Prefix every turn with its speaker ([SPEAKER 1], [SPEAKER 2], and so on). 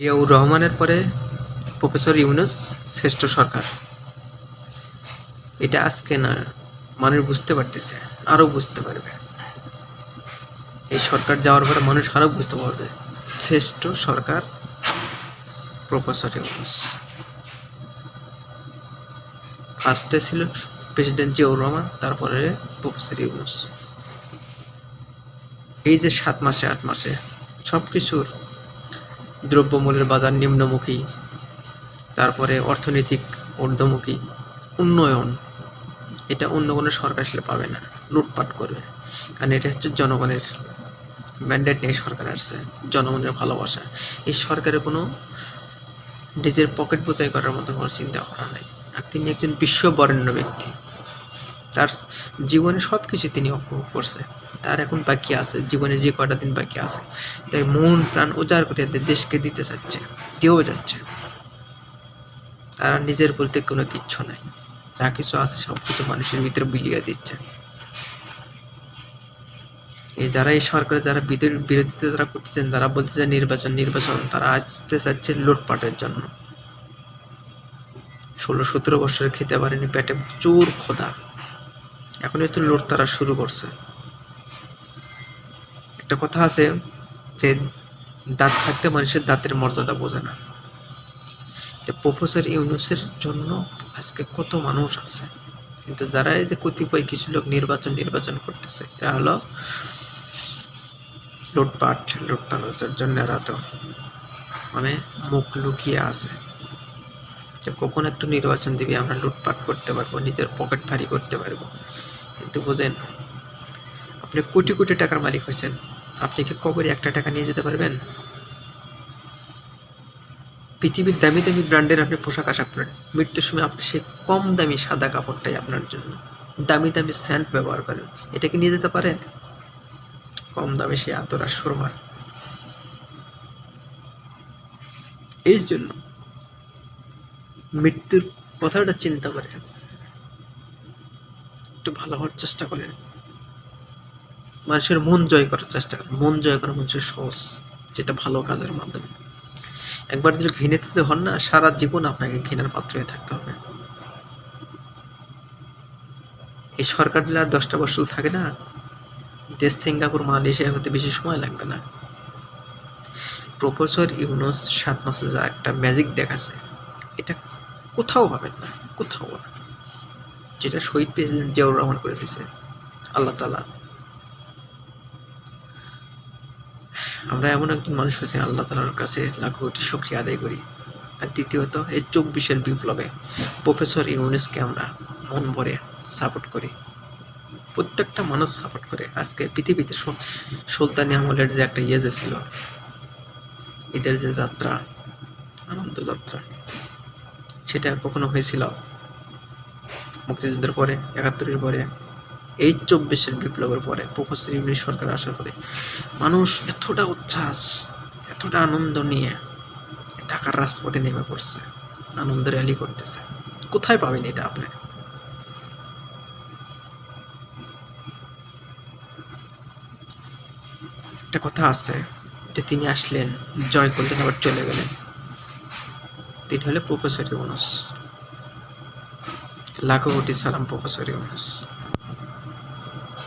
[SPEAKER 1] জিয়াউর রহমানের পরে প্রফেসর ইউনুস শ্রেষ্ঠ সরকার। এটা আজকে না, মানুষ বুঝতে পারতেছে, আরও বুঝতে পারবে। এই সরকার যাওয়ার পরে মানুষ আরও বুঝতে পারবে, শ্রেষ্ঠ সরকার প্রফেসর ইউনুস। ফার্স্টে ছিল প্রেসিডেন্ট জিয়াউর রহমান, তারপরে প্রফেসর ইউনুস। এই যে সাত মাসে, আট মাসে সব কিছুর দ্রব্যমূল্যের বাজার নিম্নমুখী, তারপরে অর্থনৈতিক ঊর্ধ্বমুখী, উন্নয়ন। এটা অন্য কোনো সরকার আসলে পাবে না, লুটপাট করবে। কারণ এটা হচ্ছে জনগণের ম্যান্ডেট নিয়ে সরকার আসছে, জনগণের ভালোবাসা। এই সরকারের কোনো নিজের পকেট বোঝাই করার মতো কোনো চিন্তা করা নাই। আর তিনি একজন বিশ্ববরেণ্য ব্যক্তি। তার জীবনে সব কিছু তিনি উপভোগ করছে। তার এখন বাকি আছে, জীবনে যে কটা দিন বাকি আছে। তাই মন, প্রাণ উজাড় করে দেশকে দিতে চাচ্ছে, দিয়েও যাচ্ছে। তারা নিজের বলতে কোনো কিচ্ছু নাই। যা কিছু আছে সব কিছু মানুষের ভিতরে বিলিয়ে দিচ্ছে। এই যারা এই সরকারের যারা বিরোধিতা যারা করতেছেন যারা বলতেছে নির্বাচন নির্বাচন। তারা আসতে চাচ্ছে লুটপাটের জন্য। ষোলো সতেরো বছর খেতে পারেনি পেটে প্রচুর খোদা এখন তো লুট তারা শুরু করছে। একটা কথা আছে যে, দাঁত থাকতে মানুষের দাঁতের মর্যাদা বোঝে না। তো প্রফেসর ইউনুসের জন্য আজকে কত মানুষ আছে? কিন্তু যারা এই যে কতিপয় কিছু লোক নির্বাচন নির্বাচন করতেছে, এরা হলো লুটপাট লুটতানোর জন্য এরা তো মানে মুখ লুকিয়ে আছে। যে কখন একটু নির্বাচন দিবি, আমরা লুটপাট করতে পারব, নিজের পকেট ভারী করতে পারব। কিন্তু বোঝেন। আপনি কোটি কোটি টাকার মালিক হয়েছেন। আপনি কি কবরে একটা টাকা নিয়ে যেতে পারবেন? পৃথিবীর দামি দামি ব্র্যান্ডের আপনি পোশাক আশাক পরেন। মৃত্যুর সময় আপনি সেই কম দামি সাদা কাপড়টাই আপনার জন্য। দামি দামি স্যান্ট ব্যবহার করেন। এটা কি নিয়ে যেতে পারেন? কম দামে সে আতর আর সুরমা। এই জন্য মৃত্যুর কথাটা চিন্তা করে। একটু ভালো হওয়ার চেষ্টা করেন। মানুষের মন জয় করার চেষ্টা করেন। মন জয় করা মানুষের সহজ, যেটা ভালো কাজের মাধ্যমে। একবার যদি ঘৃণিত হন না, সারা জীবন আপনাকে ঘৃণার পাত্র হয়ে থাকতে হবে। এই সরকার দিলে আর দশটা বছর থাকে না। দেশ সিঙ্গাপুর, মালয়েশিয়া হতে বেশি সময় লাগবে না। প্রফেসর ইউনুস সাত মাসে যা একটা ম্যাজিক দেখাচ্ছে, এটা কোথাও পাবেন না, কোথাও না। যেটা শহীদ প্রেসিডেন্ট জিয়াউর রহমান করে দিছে আল্লাহ তালা আমরা এমন একজন মানুষ হয়েছি, আল্লাহ তালার কাছে লাখো কোটি শুক্রিয়া আদায় করি। আর দ্বিতীয়ত, এই চব্বিশের বিপ্লবে প্রফেসর ইউনুসকে আমরা মন ভরে সাপোর্ট করি। প্রত্যেকটা মানুষ সাপোর্ট করে। আজকে পৃথিবীতে সুলতানি আমলের যে একটা ইয়ে যে ছিল, ঈদের যে যাত্রা, আনন্দ যাত্রা, সেটা কখনো হয়েছিল? মুক্তিযুদ্ধের পরে, একাত্তরের পরে, এই চব্বিশের বিপ্লবের পরে প্রফেসর ইউনিশ সরকার আসার পরে, মানুষ এতটা উচ্ছ্বাস, এতটা আনন্দ নিয়ে ঢাকার রাজপথে নেমে পড়ছে, আনন্দ র্যালি করতেছে। কোথায় পাবেন এটা আপনি? একটা কথা আছে যে তিনি আসলেন জয় করলেন আবার চলে গেলেন। তিনি হলে প্রফেসর ইউনুস। লাখো কোটি সালাম প্রফেসর ইউনুস